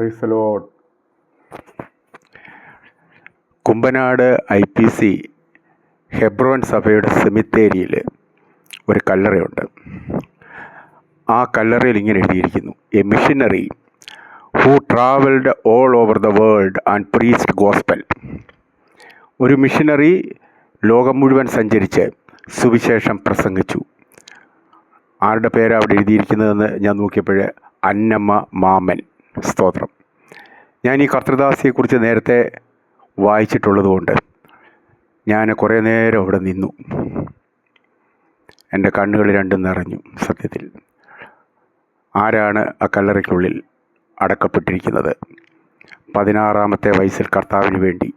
റിസലോട്ട് Kumbanad I P C Hebron സഭയുടെ സെമിത്തേരിയിൽ ഒരു കല്ലറയുണ്ട്. ആ കല്ലറയിൽ ഇങ്ങനെ എഴുതിയിരിക്കുന്നു. A missionary who travelled all over the world and priest gospel ഒരു മിഷനറി ലോകം മുഴുവൻ സഞ്ചരിച്ച് സുവിശേഷം പ്രസംഗിച്ചു. ആരുടെ പേരാണ് അവിടെ എഴുതിയിരിക്കുന്നതെന്ന് ഞാൻ നോക്കിയപ്പോൾ അന്നമ്മ മാമൻ. സ്തോത്രം. ഞാൻ ഈ കർത്തൃദാസിയെക്കുറിച്ച് നേരത്തെ വായിച്ചിട്ടുള്ളതുകൊണ്ട് ഞാൻ കുറേ നേരം അവിടെ നിന്നു. എന്റെ കണ്ണുകൾ രണ്ടും നിറഞ്ഞു സത്യത്തിൽ. ആരാണ് ആ കല്ലറയ്ക്കുള്ളിൽ അടക്കപ്പെട്ടിരിക്കുന്നത്? പതിനാറാമത്തെ വയസ്സിൽ കർത്താവിന് വേണ്ടി.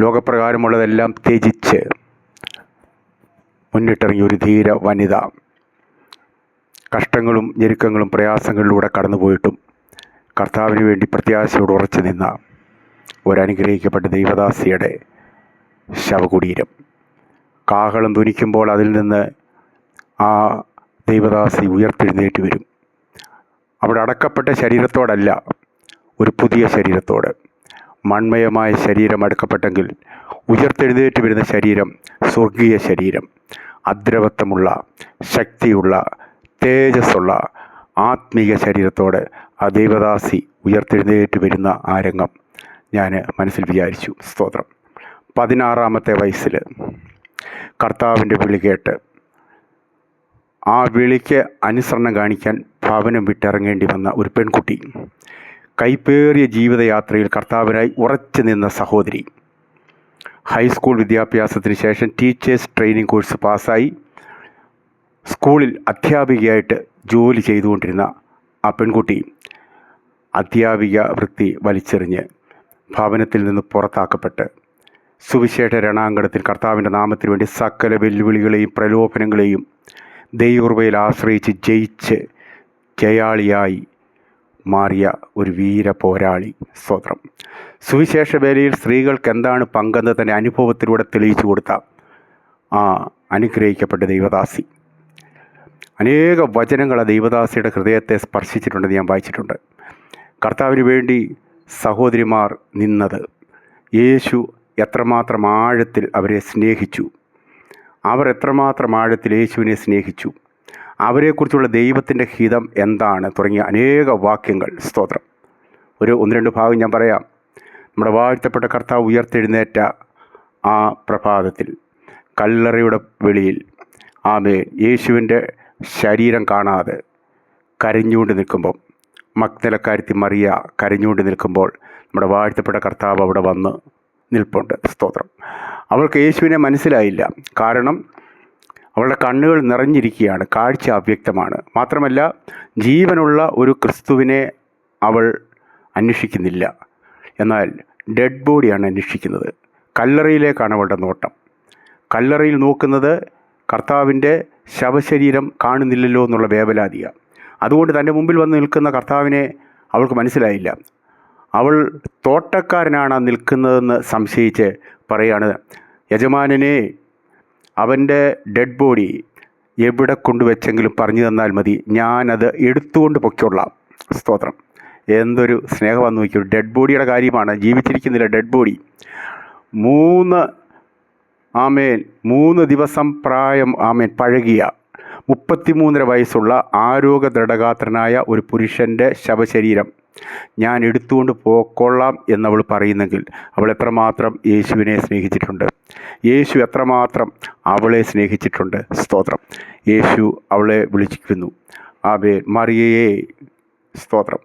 ലോകപ്രകാരമുള്ളതെല്ലാം ത്യജിച്ച് മുന്നിട്ടിറങ്ങിയ ഒരു ധീര വനിത. കഷ്ടങ്ങളും ഞെരുക്കങ്ങളും പ്രയാസങ്ങളിലൂടെ കടന്നുപോയിട്ടും കർത്താവിന് വേണ്ടി പ്രത്യാശയോട് ഉറച്ചു നിന്ന ഒരനുഗ്രഹിക്കപ്പെട്ട ദൈവദാസിയുടെ ശവകുടീരം. കാഹളം ധ്വനിക്കുമ്പോൾ അതിൽ നിന്ന് ആ ദൈവദാസി ഉയർത്തെഴുന്നേറ്റ് വരും. അവിടെ അടക്കപ്പെട്ട ശരീരത്തോടല്ല ഒരു പുതിയ ശരീരത്തോട്. മൺമയമായ ശരീരം അടക്കപ്പെട്ടെങ്കിൽ ഉയർത്തെഴുന്നേറ്റ് വരുന്ന ശരീരം സ്വർഗീയ ശരീരം. അദ്രവത്വമുള്ള ശക്തിയുള്ള തേജസ്സുള്ള ആത്മീയ ശരീരത്തോട് ആ ഉയർത്തെഴുന്നേറ്റ് വരുന്ന ആ രംഗം ഞാൻ മനസ്സിൽ വിചാരിച്ചു. സ്തോത്രം. പതിനാറാമത്തെ വയസ്സിൽ കർത്താവിന്റെ വിളി കേട്ട് ആ വിളിക്ക് അനുസരണം കാണിക്കാൻ ഭവനം വിട്ടിറങ്ങേണ്ടി വന്ന ഒരു പെൺകുട്ടി കൈപ്പേറിയ ജീവിതയാത്രയിൽ കർത്താവിനായി ഉറച്ചു നിന്ന സഹോദരി. ഹൈസ്കൂൾ വിദ്യാഭ്യാസത്തിന് ശേഷം ടീച്ചേഴ്സ് ട്രെയിനിങ് കോഴ്സ് പാസ്സായി. സ്കൂളിൽ അധ്യാപികയായിട്ട് ജോലി ചെയ്തുകൊണ്ടിരുന്ന ആ പെൺകുട്ടി അധ്യാപിക വൃത്തി വലിച്ചെറിഞ്ഞ് ഭവനത്തിൽ നിന്ന് പുറത്താക്കപ്പെട്ട് സുവിശേഷ രണാങ്കണത്തിൽ കർത്താവിന്റെ നാമത്തിന് വേണ്ടി സകല വെല്ലുവിളികളെയും പ്രലോഭനങ്ങളെയും ദൈവകൃപയിൽ ആശ്രയിച്ച് ജയിച്ച് ജയാളിയായി മാറിയ ഒരു വീര പോരാളി സ്തോത്രം. സുവിശേഷ വേലയിൽ സ്ത്രീകൾക്ക് എന്താണ് പങ്കെന്ന് തന്നെ അനുഭവത്തിലൂടെ തെളിയിച്ചു കൊടുത്ത ആ അനുഗ്രഹിക്കപ്പെട്ട ദൈവദാസി. അനേക വചനങ്ങൾ ആ ദൈവദാസിയുടെ ഹൃദയത്തെ സ്പർശിച്ചിട്ടുണ്ടെന്ന് ഞാൻ വായിച്ചിട്ടുണ്ട്. കർത്താവിന് വേണ്ടി സഹോദരിമാർ നിന്നത്. യേശു എത്രമാത്രം ആഴത്തിൽ അവരെ സ്നേഹിച്ചു. അവർ എത്രമാത്രം ആഴത്തിൽ യേശുവിനെ സ്നേഹിച്ചു. അവരെക്കുറിച്ചുള്ള ദൈവത്തിന്റെ ഹിതം എന്താണ് തുടങ്ങിയ അനേക വാക്യങ്ങൾ. സ്തോത്രം. ഒരു ഒന്ന് രണ്ട് ഭാഗം ഞാൻ പറയാം. നമ്മുടെ വാഴ്ത്തപ്പെട്ട കർത്താവ് ഉയർത്തെഴുന്നേറ്റ ആ പ്രഭാതത്തിൽ കല്ലറയുടെ വെളിയിൽ. ആമേ യേശുവിന്റെ ശരീരം കാണാതെ കരഞ്ഞുകൊണ്ട് നിൽക്കുമ്പം മക്തലക്കാരത്തി മറിയ കരഞ്ഞുകൊണ്ട് നിൽക്കുമ്പോൾ നമ്മുടെ വാഴ്ത്തപ്പെട്ട കർത്താവ് അവിടെ വന്ന് നിൽപ്പുണ്ട്. സ്തോത്രം. അവൾക്ക് യേശുവിനെ മനസ്സിലായില്ല. കാരണം അവളുടെ കണ്ണുകൾ നിറഞ്ഞിരിക്കുകയാണ്. കാഴ്ച അവ്യക്തമാണ്. മാത്രമല്ല ജീവനുള്ള ഒരു ക്രിസ്തുവിനെ അവൾ അന്വേഷിക്കുന്നില്ല. എന്നാൽ ഡെഡ് ബോഡിയാണ് അന്വേഷിക്കുന്നത്. കല്ലറയിലേക്കാണ് അവളുടെ നോട്ടം. കല്ലറയിൽ നോക്കുന്നത് കർത്താവിന്റെ ശവശരീരം കാണുന്നില്ലല്ലോ എന്നുള്ള വേവലാതിയാണ്. അതുകൊണ്ട് തന്റെ മുമ്പിൽ വന്ന് നിൽക്കുന്ന കർത്താവിനെ അവൾക്ക് മനസ്സിലായില്ല. അവൾ തോട്ടക്കാരനാണ് നിൽക്കുന്നതെന്ന് സംശയിച്ച് പറയാണ് യജമാനനെ അവന്റെ ഡെഡ് ബോഡി എവിടെ കൊണ്ടുവച്ചെങ്കിലും പറഞ്ഞു തന്നാൽ മതി. ഞാനത് എടുത്തുകൊണ്ട് പൊയ്ക്കൊള്ളാം. സ്തോത്രം. എന്തൊരു സ്നേഹമാണെന്ന് നോക്കിയൊരു ഡെഡ് ബോഡിയുടെ കാര്യമാണ്. ജീവിച്ചിരിക്കുന്നില്ല ഡെഡ് ബോഡി മൂന്ന് ആമേൻ. മൂന്ന് ദിവസം പ്രായം ആമേൻ പഴകിയ മുപ്പത്തിമൂന്നര വയസ്സുള്ള ആരോഗ്യ ദൃഢഗാത്രനായ ഒരു പുരുഷന്റെ ശവശരീരം ഞാൻ എടുത്തുകൊണ്ട് പോക്കൊള്ളാം എന്നവൾ പറയുന്നെങ്കിൽ അവൾ എത്രമാത്രം യേശുവിനെ സ്നേഹിച്ചിട്ടുണ്ട്. യേശു എത്രമാത്രം അവളെ സ്നേഹിച്ചിട്ടുണ്ട്. സ്തോത്രം. യേശു അവളെ വിളിച്ചിരിക്കുന്നു. ആബേ മറിയയെ സ്തോത്രം.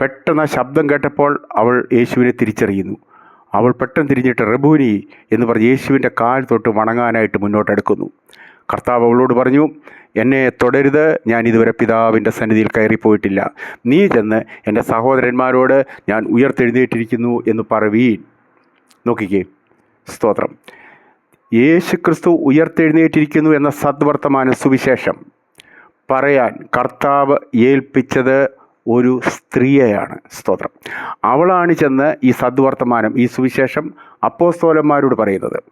പെട്ടെന്ന് ശബ്ദം കേട്ടപ്പോൾ അവൾ യേശുവിനെ തിരിച്ചറിയുന്നു. അവൾ പെട്ടെന്ന് തിരിഞ്ഞിട്ട് റബൂനി എന്ന് പറഞ്ഞ് യേശുവിന്റെ കാൽ തൊട്ട് വണങ്ങാനായിട്ട് മുന്നോട്ടെടുക്കുന്നു കർത്താവ് അവളോട് പറഞ്ഞു എന്നെ തുടരുത് ഞാൻ ഇതുവരെ പിതാവിന്റെ സന്നിധിയിൽ കയറിപ്പോയിട്ടില്ല. നീ ചെന്ന് എന്റെ സഹോദരന്മാരോട് ഞാൻ ഉയർത്തെഴുന്നേറ്റിരിക്കുന്നു എന്ന് പറവീൻ നോക്കിക്കേ സ്തോത്രം. യേശു ക്രിസ്തു ഉയർത്തെഴുന്നേറ്റിരിക്കുന്നു എന്ന സദ്വർത്തമാന സുവിശേഷം പറയാൻ കർത്താവ് ഏൽപ്പിച്ചത് ഒരു സ്ത്രീയെയാണ്. സ്തോത്രം. അവളാണ് ചെന്ന് ഈ സദ്വർത്തമാനം ഈ സുവിശേഷം അപ്പോസ്തോലന്മാരോട് പറയുന്നത്.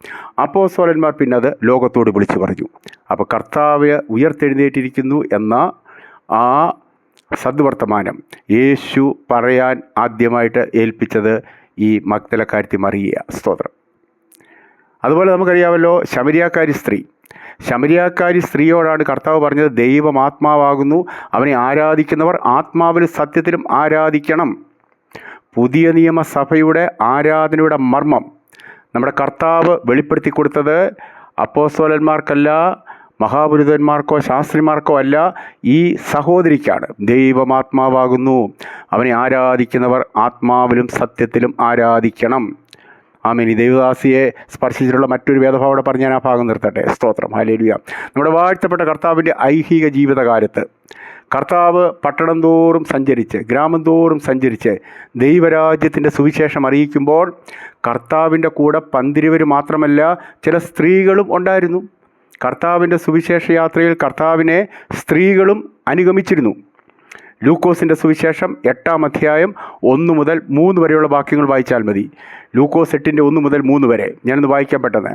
അപ്പോസ്തോലന്മാർ പിന്നെ അത് ലോകത്തോട് വിളിച്ചു പറഞ്ഞു. അപ്പോൾ കർത്താവ് ഉയർത്തെഴുന്നേറ്റിരിക്കുന്നു എന്ന ആ സദ്വർത്തമാനം യേശു പറയാൻ ആദ്യമായിട്ട് ഏൽപ്പിച്ചത് ഈ മക്തലക്കാരത്തി മറിയ. സ്തോത്രം. അതുപോലെ നമുക്കറിയാമല്ലോ ശമരിയാക്കാരി സ്ത്രീ. ശമരിയാക്കാരി സ്ത്രീയോടാണ് കർത്താവ് പറഞ്ഞത് ദൈവം ആത്മാവാകുന്നു. അവനെ ആരാധിക്കുന്നവർ ആത്മാവിലും സത്യത്തിലും ആരാധിക്കണം. പുതിയ നിയമസഭയുടെ ആരാധനയുടെ മർമ്മം നമ്മുടെ കർത്താവ് വെളിപ്പെടുത്തി കൊടുത്തത് അപ്പോസോലന്മാർക്കല്ല മഹാപുരുതന്മാർക്കോ ശാസ്ത്രിമാർക്കോ അല്ല ഈ സഹോദരിക്കാണ്. ദൈവമാത്മാവാകുന്നു അവനെ ആരാധിക്കുന്നവർ ആത്മാവിലും സത്യത്തിലും ആരാധിക്കണം. ആമീൻ. ദൈവദാസിയെ സ്പർശിച്ചിട്ടുള്ള മറ്റൊരു വേദഭാവോടെ പറഞ്ഞ് ഞാൻ ആ ഭാഗം നിർത്തട്ടെ. സ്തോത്രം. ഹാലേലുയ നമ്മുടെ വാഴ്ത്തപ്പെട്ട കർത്താവിന്റെ ഐഹിക ജീവിതകാലത്ത് കർത്താവ് പട്ടണം തോറും സഞ്ചരിച്ച് ഗ്രാമം തോറും സഞ്ചരിച്ച് ദൈവരാജ്യത്തിന്റെ സുവിശേഷം അറിയിക്കുമ്പോൾ കർത്താവിന്റെ കൂടെ പന്തിരുവർ മാത്രമല്ല ചില സ്ത്രീകളും ഉണ്ടായിരുന്നു. കർത്താവിന്റെ സുവിശേഷ യാത്രയിൽ കർത്താവിനെ സ്ത്രീകളും അനുഗമിച്ചിരുന്നു. ലൂക്കോസിന്റെ സുവിശേഷം എട്ടാം അധ്യായം ഒന്ന് മുതൽ മൂന്ന് വരെയുള്ള വാക്യങ്ങൾ വായിച്ചാൽ മതി. ലൂക്കോസ് എട്ടിന്റെ ഒന്ന് മുതൽ മൂന്ന് വരെ. ഞാനൊന്ന് വായിക്കാൻ പെട്ടെന്ന്.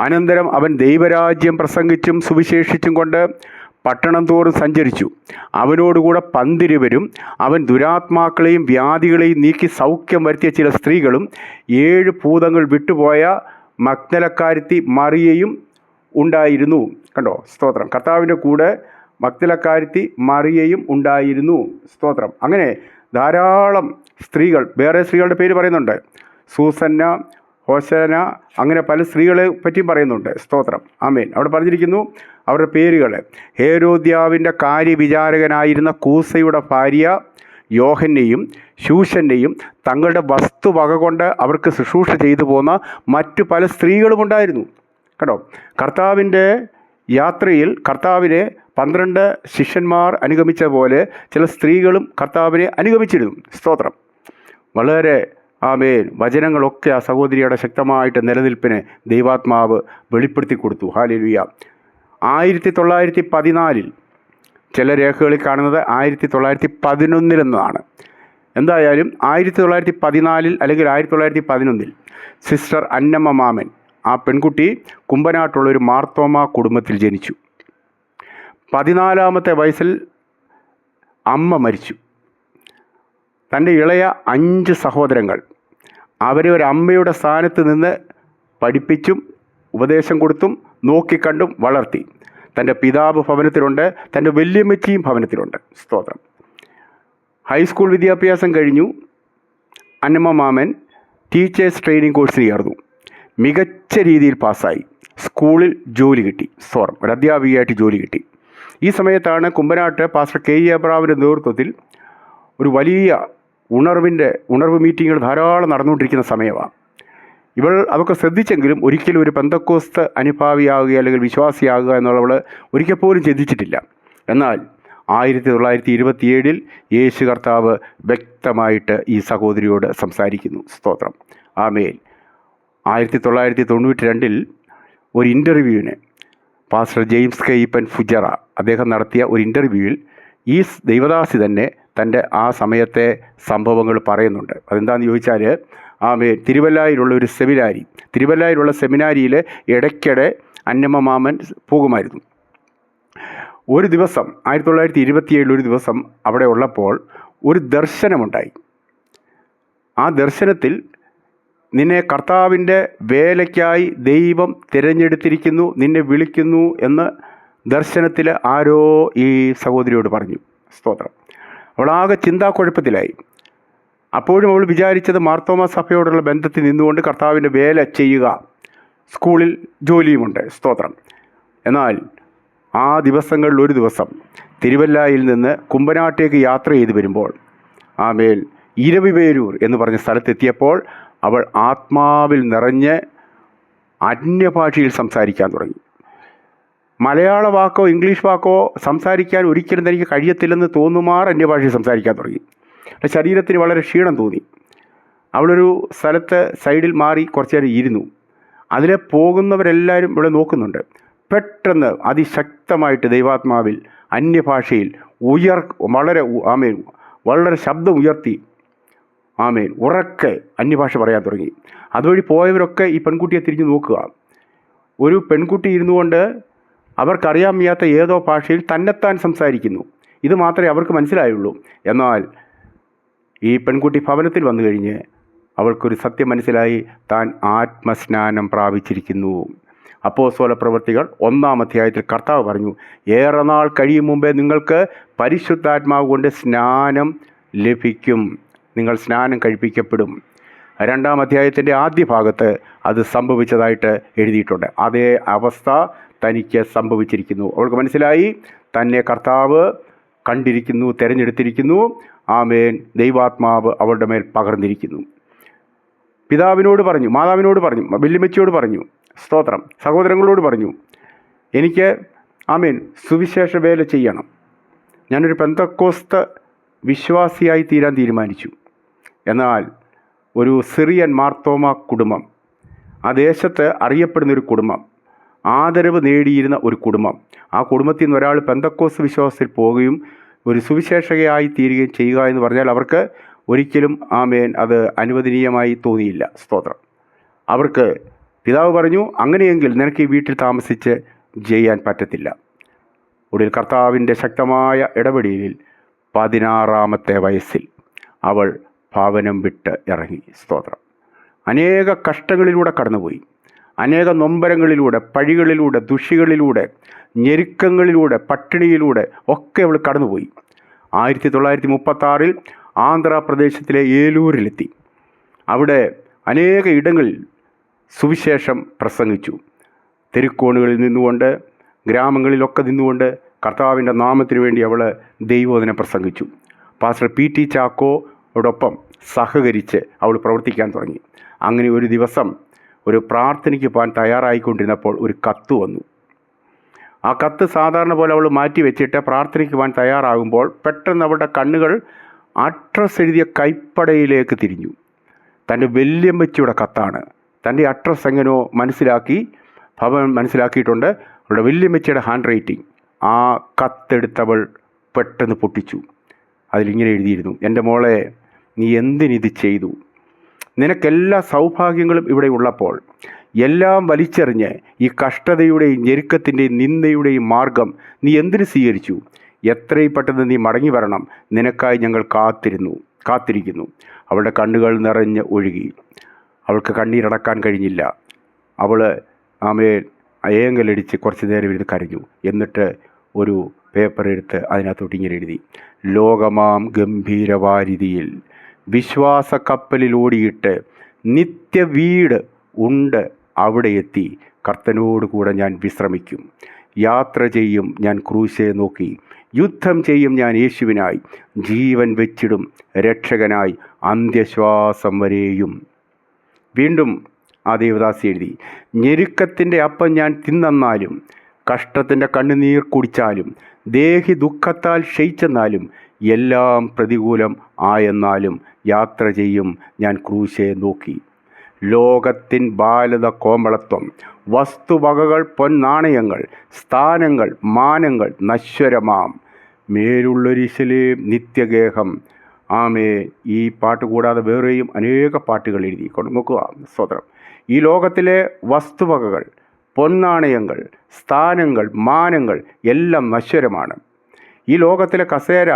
അനന്തരം അവൻ ദൈവരാജ്യം പ്രസംഗിച്ചും സുവിശേഷിച്ചും കൊണ്ട് പട്ടണം തോറും സഞ്ചരിച്ചു. അവനോടുകൂടെ പന്തിരുവരും അവൻ ദുരാത്മാക്കളെയും വ്യാധികളെയും നീക്കി സൗഖ്യം വരുത്തിയ ചില സ്ത്രീകളും ഏഴ് ഭൂതങ്ങൾ വിട്ടുപോയ മഗ്നലക്കാരുത്തി മറിയയും ഉണ്ടായിരുന്നു. കണ്ടോ? സ്തോത്രം. കർത്താവിന്റെ കൂടെ മക്തിലക്കാരുത്തി മറിയയും ഉണ്ടായിരുന്നു. സ്തോത്രം. അങ്ങനെ ധാരാളം സ്ത്രീകൾ വേറെ സ്ത്രീകളുടെ പേര് പറയുന്നുണ്ട്. സൂസന്ന ഹോസന അങ്ങനെ പല സ്ത്രീകളെ പറ്റിയും പറയുന്നുണ്ട്. സ്തോത്രം. ആമേൻ. അവിടെ പറഞ്ഞിരിക്കുന്നു അവരുടെ പേരുകൾ. ഹേരോദ്യാവിന്റെ കാര്യവിചാരകനായിരുന്ന കൂസയുടെ ഭാര്യ യോഹന്നെയും ശൂഷന്റെയും തങ്ങളുടെ വസ്തുവക കൊണ്ട് അവർക്ക് ശുശ്രൂഷ ചെയ്തു പോന്ന മറ്റു പല സ്ത്രീകളും ഉണ്ടായിരുന്നു. കേട്ടോ കർത്താവിന്റെ യാത്രയിൽ കർത്താവിനെ പന്ത്രണ്ട് ശിഷ്യന്മാർ അനുഗമിച്ച പോലെ ചില സ്ത്രീകളും കർത്താവിനെ അനുഗമിച്ചിരുന്നു. സ്തോത്രം. വളരെ ആമേൻ. വചനങ്ങളൊക്കെ ആ സഹോദരിയുടെ ശക്തമായിട്ട് നിലനിൽപ്പിന് ദൈവാത്മാവ് വെളിപ്പെടുത്തി കൊടുത്തു. ഹാലിലുയ. ആയിരത്തി തൊള്ളായിരത്തി പതിനാലിൽ ചില രേഖകളിൽ കാണുന്നത് ആയിരത്തി തൊള്ളായിരത്തി പതിനൊന്നിലെന്നതാണ് എന്തായാലും ആയിരത്തി തൊള്ളായിരത്തി പതിനാലിൽ അല്ലെങ്കിൽ ആയിരത്തി തൊള്ളായിരത്തി പതിനൊന്നിൽ സിസ്റ്റർ അന്നമ്മ മാമൻ ആ പെൺകുട്ടി കുമ്പനാട്ടുള്ള ഒരു മാർത്തോമ കുടുംബത്തിൽ ജനിച്ചു. പതിനാലാമത്തെ വയസ്സിൽ അമ്മ മരിച്ചു. തന്റെ ഇളയ അഞ്ച് സഹോദരങ്ങൾ അവരെ ഒരു അമ്മയുടെ സ്ഥാനത്ത് നിന്ന് പഠിപ്പിച്ചും ഉപദേശം കൊടുത്തും നോക്കിക്കണ്ടും വളർത്തി. തന്റെ പിതാവ് ഭവനത്തിലുണ്ട് തന്റെ വല്യമ്മച്ചിയും ഭവനത്തിലുണ്ട്. സ്തോത്രം. ഹൈസ്കൂൾ വിദ്യാഭ്യാസം കഴിഞ്ഞു. അന്നമ്മ മാമൻ ടീച്ചേഴ്സ് ട്രെയിനിങ് കോഴ്സിന് ചേർന്നു. മികച്ച രീതിയിൽ പാസ്സായി. സ്കൂളിൽ ജോലി കിട്ടി. സോറം ഒരു അധ്യാപികയായിട്ട് ജോലി കിട്ടി. ഈ സമയത്താണ് കുമ്പനാട്ട് പാസ്റ്റർ കെ ഇ അബ്രാവിന്റെ നേതൃത്വത്തിൽ ഒരു വലിയ ഉണർവിന്റെ ഉണർവ് മീറ്റിങ്ങുകൾ ധാരാളം നടന്നുകൊണ്ടിരിക്കുന്ന സമയമാണ് ഇവൾ അതൊക്കെ ശ്രദ്ധിച്ചെങ്കിലും ഒരിക്കലും ഒരു പെന്തക്കോസ്ത് അനുഭാവിയാകുക അല്ലെങ്കിൽ വിശ്വാസിയാകുക എന്നുള്ളവൾ ഒരിക്കൽ പോലും ചിന്തിച്ചിട്ടില്ല. എന്നാൽ ആയിരത്തി തൊള്ളായിരത്തി ഇരുപത്തിയേഴിൽ യേശു കർത്താവ് വ്യക്തമായിട്ട് ഈ സഹോദരിയോട് സംസാരിക്കുന്നു. സ്തോത്രം. ആമേൽ ആയിരത്തി തൊള്ളായിരത്തി തൊണ്ണൂറ്റി രണ്ടിൽ ഒരു ഇന്റർവ്യൂവിന് പാസ്റ്റർ ജെയിംസ് കെയ്പ്പൻ ഫുജറ അദ്ദേഹം നടത്തിയ ഒരു ഇന്റർവ്യൂവിൽ ഈ ദൈവദാസി തന്നെ തന്റെ ആ സമയത്തെ സംഭവങ്ങൾ പറയുന്നുണ്ട്. അതെന്താണെന്ന് ചോദിച്ചാൽ ആ തിരുവല്ലായിലുള്ള ഒരു സെമിനാരി തിരുവല്ലായിലുള്ള സെമിനാരിയിൽ ഇടയ്ക്കിടെ അന്നമ്മ മാമൻ പോകുമായിരുന്നു. ഒരു ദിവസം ആയിരത്തി തൊള്ളായിരത്തി ഇരുപത്തിയേഴിൽ ഒരു ദിവസം അവിടെ ഉള്ളപ്പോൾ ഒരു ദർശനമുണ്ടായി. ആ ദർശനത്തിൽ നിന്നെ കർത്താവിന്റെ വേലയ്ക്കായി ദൈവം തിരഞ്ഞെടുത്തിരിക്കുന്നു നിന്നെ വിളിക്കുന്നു എന്ന് ദർശനത്തിൽ ആരോ ഈ സഹോദരിയോട് പറഞ്ഞു. സ്തോത്രം. അവളാകെ ചിന്താക്കുഴപ്പത്തിലായി. അപ്പോഴും അവൾ വിചാരിച്ചത് മാർത്തോമ സഭയോടുള്ള ബന്ധത്തിൽ നിന്നുകൊണ്ട് കർത്താവിന്റെ വേല ചെയ്യുക. സ്കൂളിൽ ജോലിയുമുണ്ട്. സ്തോത്രം. എന്നാൽ ആ ദിവസങ്ങളിൽ ഒരു ദിവസം തിരുവല്ലായിൽ നിന്ന് കുമ്പനാട്ടേക്ക് യാത്ര ചെയ്തു വരുമ്പോൾ ആമേൽ ഇരവിവേരൂർ എന്ന് പറഞ്ഞ സ്ഥലത്തെത്തിയപ്പോൾ അവൾ ആത്മാവിൽ നിറഞ്ഞ് അന്യഭാഷയിൽ സംസാരിക്കാൻ തുടങ്ങി. മലയാള വാക്കോ ഇംഗ്ലീഷ് വാക്കോ സംസാരിക്കാൻ ഒരിക്കലും തനിക്ക് കഴിയത്തില്ലെന്ന് തോന്നുമാർ അന്യഭാഷയിൽ സംസാരിക്കാൻ തുടങ്ങി. ശരീരത്തിന് വളരെ ക്ഷീണം തോന്നി. അവളൊരു സ്ഥലത്ത് സൈഡിൽ മാറി കുറച്ച് നേരം ഇരുന്നു. അതിലെ പോകുന്നവരെല്ലാവരും ഇവിടെ നോക്കുന്നുണ്ട്. പെട്ടെന്ന് അതിശക്തമായിട്ട് ദൈവാത്മാവിൽ അന്യഭാഷയിൽ ഉയർ വളരെ ആമേൻ വളരെ ശബ്ദം ഉയർത്തി. ആമേൻ. ഉറക്കെ അന്യഭാഷ പറയാൻ തുടങ്ങി. അതുവഴി പോയവരൊക്കെ ഈ പെൺകുട്ടിയെ തിരിഞ്ഞു നോക്കുക. ഒരു പെൺകുട്ടി ഇരുന്നു കൊണ്ട് അവർക്കറിയാൻ വയ്യാത്ത ഏതോ ഭാഷയിൽ തന്നെത്താൻ സംസാരിക്കുന്നു. ഇത് മാത്രമേ അവർക്ക് മനസ്സിലായുള്ളൂ. എന്നാൽ ഈ പെൺകുട്ടി ഭവനത്തിൽ വന്നു കഴിഞ്ഞ് അവൾക്കൊരു സത്യം മനസ്സിലായി താൻ ആത്മസ്നാനം പ്രാപിച്ചിരിക്കുന്നു. അപ്പോസ്തല പ്രവൃത്തികൾ ഒന്നാം അധ്യായത്തിൽ കർത്താവ് പറഞ്ഞു ഏറെ നാൾ കഴിയും മുമ്പേ നിങ്ങൾക്ക് പരിശുദ്ധാത്മാവ് കൊണ്ട് സ്നാനം ലഭിക്കും. നിങ്ങൾ സ്നാനം കഴിപ്പിക്കപ്പെടും. രണ്ടാം അധ്യായത്തിന്റെ ആദ്യ ഭാഗത്ത് അത് സംഭവിച്ചതായിട്ട് എഴുതിയിട്ടുണ്ട്. അതേ അവസ്ഥ തനിക്ക് സംഭവിച്ചിരിക്കുന്നു. അവൾക്ക് മനസ്സിലായി? തന്നെ കർത്താവ് കണ്ടിരിക്കുന്നു തിരഞ്ഞെടുത്തിരിക്കുന്നു. ആമേൻ. ദൈവാത്മാവ് അവളുടെ മേൽ പകർന്നിരിക്കുന്നു. പിതാവിനോട് പറഞ്ഞു മാതാവിനോട് പറഞ്ഞു വെല്ലുമച്ചിയോട് പറഞ്ഞു സ്തോത്രം. സഹോദരങ്ങളോട് പറഞ്ഞു എനിക്ക് ആമേൻ സുവിശേഷ വേല ചെയ്യണം. ഞാനൊരു പെന്തക്കോസ്ത വിശ്വാസിയായി തീരാൻ തീരുമാനിച്ചു. എന്നാൽ ഒരു സിറിയൻ മാർത്തോമ കുടുംബം ആ ദേശത്ത് അറിയപ്പെടുന്നൊരു കുടുംബം ആദരവ് നേടിയിരുന്ന ഒരു കുടുംബം. ആ കുടുംബത്തിൽ നിന്ന് ഒരാൾ പെന്തക്കോസ് വിശ്വാസത്തിൽ പോവുകയും ഒരു സുവിശേഷകയായി തീരുകയും ചെയ്യുക എന്ന് പറഞ്ഞാൽ അവർക്ക് ഒരിക്കലും ആമേൻ അത് അനുവദനീയമായി തോന്നിയില്ല. സ്തോത്രം. അവർക്ക് പിതാവ് പറഞ്ഞു അങ്ങനെയെങ്കിൽ നിനക്ക് ഈ വീട്ടിൽ താമസിച്ച് ചെയ്യാൻ പറ്റത്തില്ല. ഒടുവിൽ കർത്താവിന്റെ ശക്തമായ ഇടപെടലിൽ പതിനാറാമത്തെ വയസ്സിൽ അവൾ ഭവനം വിട്ട് ഇറങ്ങി. സ്തോത്രം. അനേക കഷ്ടങ്ങളിലൂടെ കടന്നുപോയി. അനേക നൊമ്പരങ്ങളിലൂടെ പഴികളിലൂടെ ദുഷികളിലൂടെ ഞെരുക്കങ്ങളിലൂടെ പട്ടിണിയിലൂടെ ഒക്കെ അവൾ കടന്നുപോയി. ആയിരത്തി തൊള്ളായിരത്തി മുപ്പത്താറിൽ ആന്ധ്രാപ്രദേശത്തിലെ ഏലൂരിലെത്തി. അവിടെ അനേക ഇടങ്ങളിൽ സുവിശേഷം പ്രസംഗിച്ചു. തെരുക്കോണുകളിൽ നിന്നുകൊണ്ട് ഗ്രാമങ്ങളിലൊക്കെ നിന്നുകൊണ്ട് കർത്താവിന്റെ നാമത്തിനു വേണ്ടി അവൾ ദൈവോധന പ്രസംഗിച്ചു. പാസ്റ്റർ പി ടി ചാക്കോയോടൊപ്പം സഹകരിച്ച് അവൾ പ്രവർത്തിക്കാൻ തുടങ്ങി. അങ്ങനെ ഒരു ദിവസം ഒരു പ്രാർത്ഥനയ്ക്ക് പോകാൻ തയ്യാറായിക്കൊണ്ടിരുന്നപ്പോൾ ഒരു കത്ത് വന്നു. ആ കത്ത് സാധാരണ പോലെ അവൾ മാറ്റി വെച്ചിട്ട് പ്രാർത്ഥനയ്ക്ക് പോകാൻ തയ്യാറാകുമ്പോൾ പെട്ടെന്ന് അവളുടെ കണ്ണുകൾ അഡ്രസ്സ് എഴുതിയ കൈപ്പടയിലേക്ക് തിരിഞ്ഞു. തന്റെ വല്യമ്മച്ചിയുടെ കത്താണ്. തന്റെ അഡ്രസ്സ് എങ്ങനെയോ മനസ്സിലാക്കി ഭവൻ മനസ്സിലാക്കിയിട്ടുണ്ട്. അവളുടെ വല്യമ്മച്ചിയുടെ ഹാൻഡ് റൈറ്റിംഗ് ആ കത്തെടുത്തവൾ പെട്ടെന്ന് പൊട്ടിച്ചു. അതിലിങ്ങനെ എഴുതിയിരുന്നു എന്റെ മോളെ നീ എന്തിനിത് ചെയ്തു? നിനക്കെല്ലാ സൗഭാഗ്യങ്ങളും ഇവിടെ ഉള്ളപ്പോൾ എല്ലാം വലിച്ചെറിഞ്ഞ് ഈ കഷ്ടതയുടെയും ഞെരുക്കത്തിന്റെയും നിന്ദയുടെയും മാർഗം നീ എന്തിനു സ്വീകരിച്ചു? എത്രയും പെട്ടെന്ന് നീ മടങ്ങി വരണം? നിനക്കായി ഞങ്ങൾ കാത്തിരുന്നു കാത്തിരിക്കുന്നു. അവളുടെ കണ്ണുകൾ നിറഞ്ഞ് ഒഴുകി. അവൾക്ക് കണ്ണീരടക്കാൻ കഴിഞ്ഞില്ല. അവൾ ആമേൽ ഏങ്ങലടിച്ച് കുറച്ച് നേരം ഇരുന്ന് കരഞ്ഞു. എന്നിട്ട് ഒരു പേപ്പർ എടുത്ത് അതിനകത്തോട്ട് ഇങ്ങനെ എഴുതി. ലോകമാം ഗംഭീരവാരിതിയിൽ വിശ്വാസ കപ്പലിൽ ഓടിയിട്ട് നിത്യ വീട് ഉണ്ട് അവിടെ എത്തി. കർത്തനോടുകൂടെ ഞാൻ വിശ്രമിക്കും. യാത്ര ചെയ്യും ഞാൻ ക്രൂശയെ നോക്കി. യുദ്ധം ചെയ്യും ഞാൻ യേശുവിനായി. ജീവൻ വെച്ചിടും രക്ഷകനായി അന്ത്യശ്വാസം വരെയും. വീണ്ടും ആ ദേവദാസി എഴുതി. ഞെരുക്കത്തിന്റെ അപ്പം ഞാൻ തിന്നെന്നാലും കഷ്ടത്തിന്റെ കണ്ണുനീർ കുടിച്ചാലും ദേഹി ദുഃഖത്താൽ ക്ഷയിച്ചെന്നാലും എല്ലാം പ്രതികൂലം ആയെന്നാലും യാത്ര ചെയ്യും ഞാൻ ക്രൂശെ നോക്കി. ലോകത്തിൻ ബാലത കോമളത്വം വസ്തുവകകൾ പൊന്നാണയങ്ങൾ സ്ഥാനങ്ങൾ മാനങ്ങൾ നശ്വരമാം. മേലുള്ളൊരിശിലെ നിത്യഗേഹം. ആമേ ഈ പാട്ട് കൂടാതെ വേറെയും അനേക പാട്ടുകൾ എഴുതി കൊണ്ട് നോക്കുക സ്വതന്ത്രം. ഈ ലോകത്തിലെ വസ്തുവകകൾ പൊന്നാണയങ്ങൾ സ്ഥാനങ്ങൾ മാനങ്ങൾ എല്ലാം നശ്വരമാണ്. ഈ ലോകത്തിലെ കസേര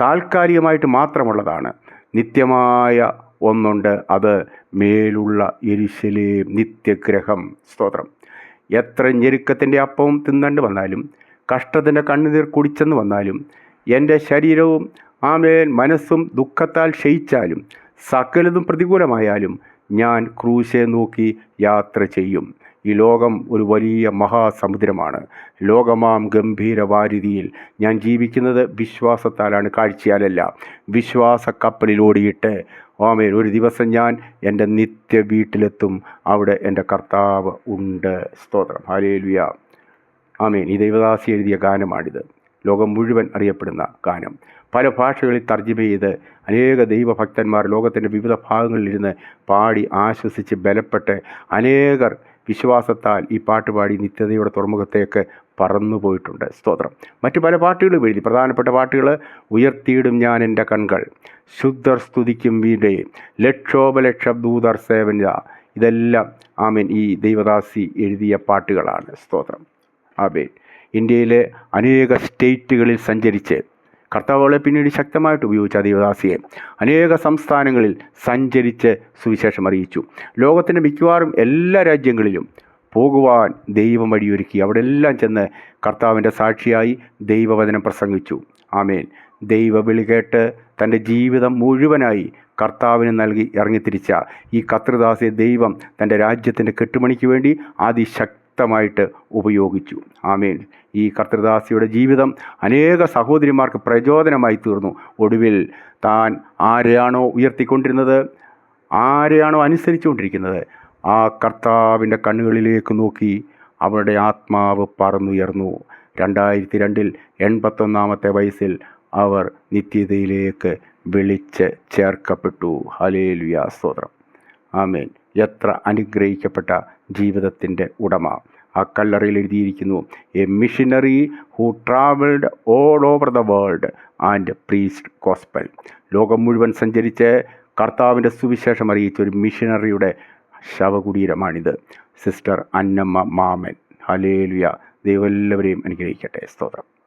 താൽക്കാലികമായിട്ട് മാത്രമുള്ളതാണ്. നിത്യമായ ഒന്നുണ്ട്. അത് മേലുള്ള എരിശിലെ നിത്യഗ്രഹം. സ്തോത്രം. എത്ര ഞെരുക്കത്തിന്റെ അപ്പവും തിന്നണ്ട് വന്നാലും കഷ്ടത്തിന്റെ കണ്ണുനീർ കുടിച്ചെന്ന് വന്നാലും എന്റെ ശരീരവും ആമേൻ മനസ്സും ദുഃഖത്താൽ ക്ഷയിച്ചാലും സകലതും പ്രതികൂലമായാലും ഞാൻ ക്രൂശെ നോക്കി യാത്ര ചെയ്യും. ഈ ലോകം ഒരു വലിയ മഹാസമുദ്രമാണ്. ലോകമാം ഗംഭീര ഗംഭീരവാരിധിയിൽ ഞാൻ ജീവിക്കുന്നത് വിശ്വാസത്താലാണ് കാഴ്ചയാലല്ല. വിശ്വാസ കപ്പലിലോടിയിട്ട് ഓമേൻ ഒരു ദിവസം ഞാൻ എന്റെ നിത്യ വീട്ടിലെത്തും അവിടെ എന്റെ കർത്താവ് ഉണ്ട്. സ്തോത്രം. ഹാലേലുയ ആമേൻ. ഈ ദൈവദാസി എഴുതിയ ഗാനമാണിത്. ലോകം മുഴുവൻ അറിയപ്പെടുന്ന ഗാനം. പല ഭാഷകളിൽ തർജമ ചെയ്ത് അനേക ദൈവഭക്തന്മാർ ലോകത്തിന്റെ വിവിധ ഭാഗങ്ങളിലിരുന്ന് പാടി ആശ്വസിച്ച് ബലപ്പെട്ട് അനേകർ വിശ്വാസത്താൽ ഈ പാട്ട് പാടി നിത്യതയുടെ തുറമുഖത്തേക്ക് പറന്നു പോയിട്ടുണ്ട്. സ്തോത്രം. മറ്റു പല പാട്ടുകളും എഴുതി പ്രധാനപ്പെട്ട പാട്ടുകൾ ഉയർത്തിയിടും ഞാൻ എന്റെ കൺകൾ ശുദ്ധർ സ്തുതിക്കും വീടേ ലക്ഷോപലക്ഷ ദൂതർ സേവന ഇതെല്ലാം ആമീൻ ഈ ദൈവദാസി എഴുതിയ പാട്ടുകളാണ്. സ്തോത്രം. ആമേൻ. ഇന്ത്യയിലെ അനേക സ്റ്റേറ്റുകളിൽ സഞ്ചരിച്ച് കർത്താവുകളെ പിന്നീട് ശക്തമായിട്ട് ഉപയോഗിച്ച ദേവദാസിയെ അനേക സംസ്ഥാനങ്ങളിൽ സഞ്ചരിച്ച് സുവിശേഷം അറിയിച്ചു. ലോകത്തിന്റെ മിക്കവാറും എല്ലാ രാജ്യങ്ങളിലും പോകുവാൻ ദൈവം വഴിയൊരുക്കി. അവിടെ എല്ലാം ചെന്ന് കർത്താവിന്റെ സാക്ഷിയായി ദൈവവചനം പ്രസംഗിച്ചു. ആമേൻ. ദൈവ വിളി കേട്ട് തന്റെ ജീവിതം മുഴുവനായി കർത്താവിന് നൽകി ഇറങ്ങിത്തിരിച്ച ഈ കർത്തൃദാസിയെ ദൈവം തന്റെ രാജ്യത്തിന്റെ കെട്ടുമണിക്ക് വേണ്ടി അതിശക്തമായിട്ട് ഉപയോഗിച്ചു. ആമേൻ. ഈ കർത്തൃദാസിയുടെ ജീവിതം അനേക സഹോദരിമാർക്ക് പ്രചോദനമായി തീർന്നു. ഒടുവിൽ താൻ ആരെയാണോ ഉയർത്തിക്കൊണ്ടിരുന്നത്? ആരെയാണോ അനുസരിച്ചുകൊണ്ടിരിക്കുന്നത്? ആ കർത്താവിന്റെ കണ്ണുകളിലേക്ക് നോക്കി അവളുടെ ആത്മാവ് പറന്നുയർന്നു. രണ്ടായിരത്തി രണ്ടിൽ എൺപത്തൊന്നാമത്തെ വയസ്സിൽ അവർ നിത്യതയിലേക്ക് വിളിച്ച് ചേർക്കപ്പെട്ടു. ഹലേലുയ സ്തോത്രം. ആമേൻ. എത്ര അനുഗ്രഹിക്കപ്പെട്ട ജീവിതത്തിന്റെ ഉടമ. ആ കല്ലറയിൽ എഴുതിയിരിക്കുന്നു a missionary who travelled all over the world and preached gospel ലോകം മുഴുവൻ സഞ്ചരിച്ച് കർത്താവിന്റെ സുവിശേഷം അറിയിച്ച ഒരു മിഷനറിയുടെ ശവകുടീരമാണിത്. സിസ്റ്റർ അന്നമ്മ മാമൻ. ഹലേലുയ ദൈവം എല്ലാവരെയും അനുഗ്രഹിക്കട്ടെ. സ്തോത്രം.